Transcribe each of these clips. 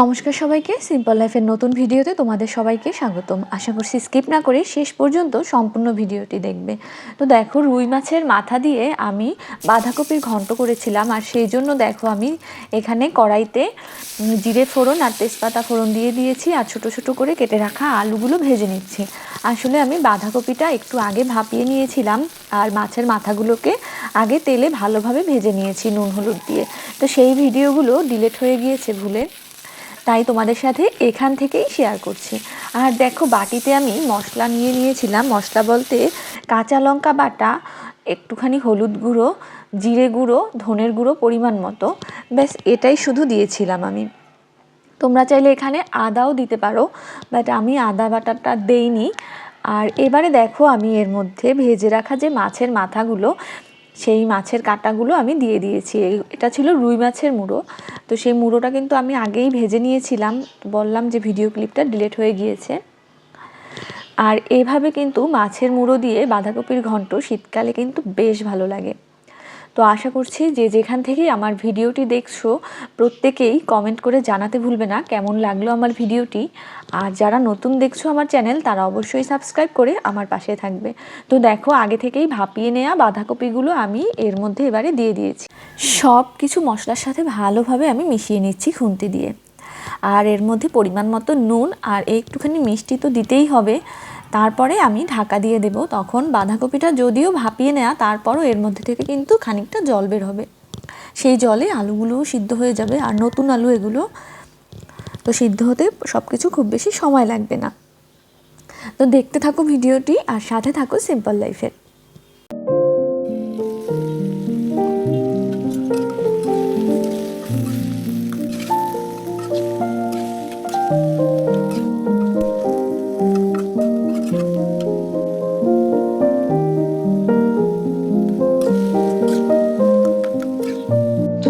নমস্কার সবাইকে। সিম্পল লাইফের নতুন ভিডিওতে তোমাদের সবাইকে স্বাগতম। আশা করছি স্কিপ না করে শেষ পর্যন্ত সম্পূর্ণ ভিডিওটি দেখবে। তো দেখো, রুই মাছের মাথা দিয়ে আমি বাঁধাকপির ঘন্ট করেছিলাম আর সেই জন্য দেখো আমি এখানে কড়াইতে জিরে ফোড়ন আর তেজপাতা ফোড়ন দিয়ে দিয়েছি আর ছোট ছোট করে কেটে রাখা আলুগুলো ভেজে নিচ্ছি। আসলে আমি বাঁধাকপিটা একটু আগে ভাপিয়ে নিয়েছিলাম আর মাছের মাথাগুলোকে আগে তেলে ভালোভাবে ভেজে নিয়েছি নুন, হলুদ দিয়ে। তো সেই ভিডিওগুলো ডিলেট হয়ে গিয়েছে ভুলে তাই তোমাদের সাথে এখান থেকেই শেয়ার করছি। আর দেখো, বাটিতে আমি মশলা নিয়ে নিয়েছিলাম। মশলা বলতে কাঁচা লঙ্কা বাটা, একটুখানি হলুদ গুঁড়ো, জিরে গুঁড়ো, ধনের গুঁড়ো পরিমাণ মতো। ব্যাস, এটাই শুধু দিয়েছিলাম আমি। তোমরা চাইলে এখানে আদাও দিতে পারো বাট আমি আদা বাটাটা দেইনি। আর এবারে দেখো, আমি এর মধ্যে ভেজে রাখা যে মাছের মাথাগুলো সেই মাছের কাঁটাগুলো আমি দিয়ে দিয়েছি। এটা ছিল রুই মাছের মুড়ো। তো সেই মুড়োটা কিন্তু আমি আগেই ভেজে নিয়েছিলাম। বললাম যে ভিডিও ক্লিপটা ডিলেট হয়ে গিয়েছে। আর এভাবে কিন্তু মাছের মুড়ো দিয়ে বাঁধাকপির ঘন্ট শীতকালে কিন্তু বেশ ভালো লাগে। তো আশা করছি যে যেখান থেকেই আমার ভিডিওটি দেখছ, প্রত্যেকেই কমেন্ট করে জানাতে ভুলবে না কেমন লাগল আমার ভিডিওটি। আর যারা নতুন দেখছ আমার চ্যানেল তারা অবশ্যই সাবস্ক্রাইব করে আমার পাশে থাকবে। তো দেখো, আগে থেকেই ভাপিয়ে নেওয়া বাঁধাকপিগুলো আমি এর মধ্যে এবারে দিয়ে দিয়েছি। সব কিছু মশলার সাথে ভালোভাবে আমি মিশিয়ে নিচ্ছি খুন্তি দিয়ে। আর এর মধ্যে পরিমাণ মতো নুন আর একটুখানি মিষ্টি তো দিতেই হবে। তারপরে আমি ঢাকা দিয়ে দেব। তখন বাঁধাকপিটা যদিও ভাপিয়ে নেওয়া তারপরও এর মধ্যে থেকে কিন্তু খানিকটা জল বের হবে। সেই জলে আলুগুলোও সিদ্ধ হয়ে যাবে আর নতুন আলু এগুলো। তো সিদ্ধ হতে সব কিছু খুব বেশি সময় লাগবে না। তো দেখতে থাকো ভিডিওটি আর সাথে থাকো সিম্পল লাইফের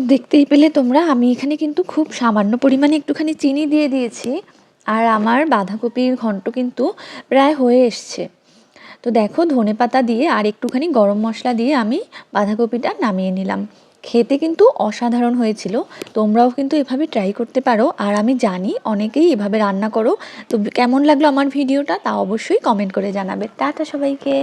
দেখতেই পেলে তোমরা, আমি এখানে কিন্তু খুব সামান্য পরিমাণে একটুখানি চিনি দিয়ে দিয়েছি। আর আমার বাঁধাকপির ঘন্ট কিন্তু প্রায় হয়ে এসছে। তো দেখো, ধনে পাতা দিয়ে আর একটুখানি গরম মশলা দিয়ে আমি বাঁধাকপিটা নামিয়ে নিলাম। খেতে কিন্তু অসাধারণ হয়েছিল। তোমরাও কিন্তু এভাবে ট্রাই করতে পারো। আর আমি জানি অনেকেই এভাবে রান্না করো। তো কেমন লাগল আমার ভিডিওটা তা অবশ্যই কমেন্ট করে জানাবে। টাটা সবাইকে!